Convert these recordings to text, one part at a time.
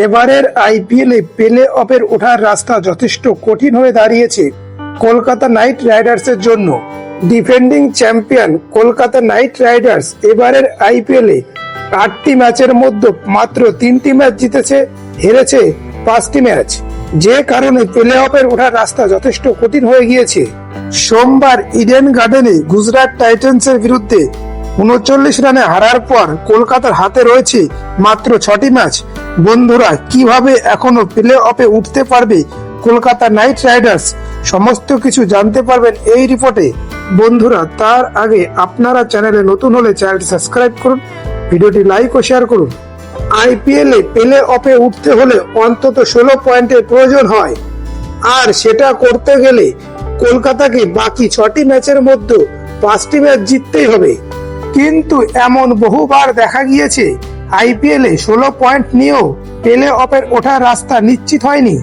এবারের আইপিএলে প্লে অফের ওঠার রাস্তা যথেষ্ট কঠিন হয়ে দাঁড়িয়েছে কলকাতা নাইট রাইডার্সের জন্য। Defending champion Kolkata Knight Riders এবারের আইপিএলে আটটি ম্যাচের মধ্যে মাত্র তিনটি ম্যাচ জিতেছে, হেরেছে পাঁচটি ম্যাচ। যে কারণে প্লে অফের ওঠার রাস্তা যথেষ্ট কঠিন হয়ে গিয়েছে। সোমবার ইডেন গার্ডেনে গুজরাট টাইটান্সের বিরুদ্ধে উনচল্লিশ রানে হারার পর কলকাতার হাতে রয়েছে মাত্র ছটি ম্যাচ। বন্ধুরা, কীভাবে এখনও প্লে অফে উঠতে পারবে কলকাতা নাইট রাইডার্স? সমস্ত কিছু জানতে পারবেন এই রিপোর্টে বন্ধুরা, তার আগে আপনারা চ্যানেলে নতুন হলে চ্যানেলটি সাবস্ক্রাইব করুন, ভিডিওটি লাইক ও শেয়ার করুন। আইপিএল প্লে অফে উঠতে হলে অন্তত ষোলো পয়েন্টের প্রয়োজন হয়। আর সেটা করতে গেলে কলকাতাকে বাকি ছটি ম্যাচের মধ্যে পাঁচটি ম্যাচ জিততেই হবে। কিন্তু এমন বহুবার দেখা গিয়েছে আইপিএল ষোলো পয়েন্ট নিয়েও প্লে অফের ওঠার রাস্তা নিশ্চিত হয়নি।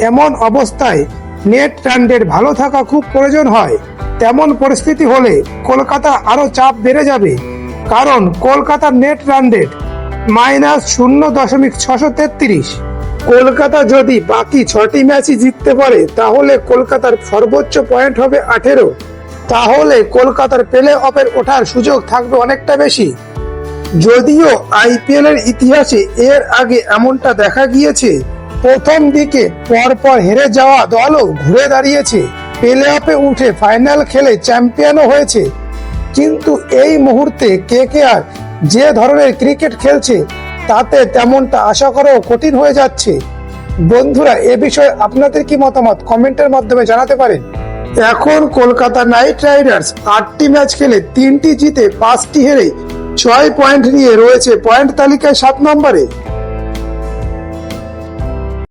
এমন অবস্থায় নেট রান ভালো থাকা খুব প্রয়োজন হয়। তেমন পরিস্থিতি হলে কলকাতা আরও চাপ বেড়ে যাবে। কারণ কলকাতার নেট রান রেট মাইনাস শূন্য দশমিক ছশো তেত্রিশ। কলকাতা যদি বাকি ছটি ম্যাচই জিততে পারে, তাহলে কলকাতার সর্বোচ্চ পয়েন্ট হবে আঠেরো। তাহলে কলকাতার প্লে অফের ওঠার সুযোগ থাকবে অনেকটা বেশি। যদিও আইপিএল এর ইতিহাসে এর আগে এমনটা দেখা গিয়েছে, প্রথম দিকে পরপর হেরে যাওয়া দলও ঘুরে দাঁড়িয়েছে। প্লে অফে উঠে ফাইনাল খেলে চ্যাম্পিয়নও হয়েছে। কিন্তু এই মুহূর্তে কে কে আর যে ধরনের ক্রিকেট খেলছে, তাতে তেমনটা আশা করাও কঠিন হয়ে যাচ্ছে। বন্ধুরা, এ বিষয়ে আপনাদের কি মতামত? কমেন্টের মাধ্যমে জানাতে পারেন। এখন কলকাতা নাইট রাইডার্স আটটি ম্যাচ খেলে তিনটি জিতে পাঁচটি হেরে ছয় পয়েন্ট নিয়ে রয়েছে পয়েন্ট তালিকায় সাত নম্বরে।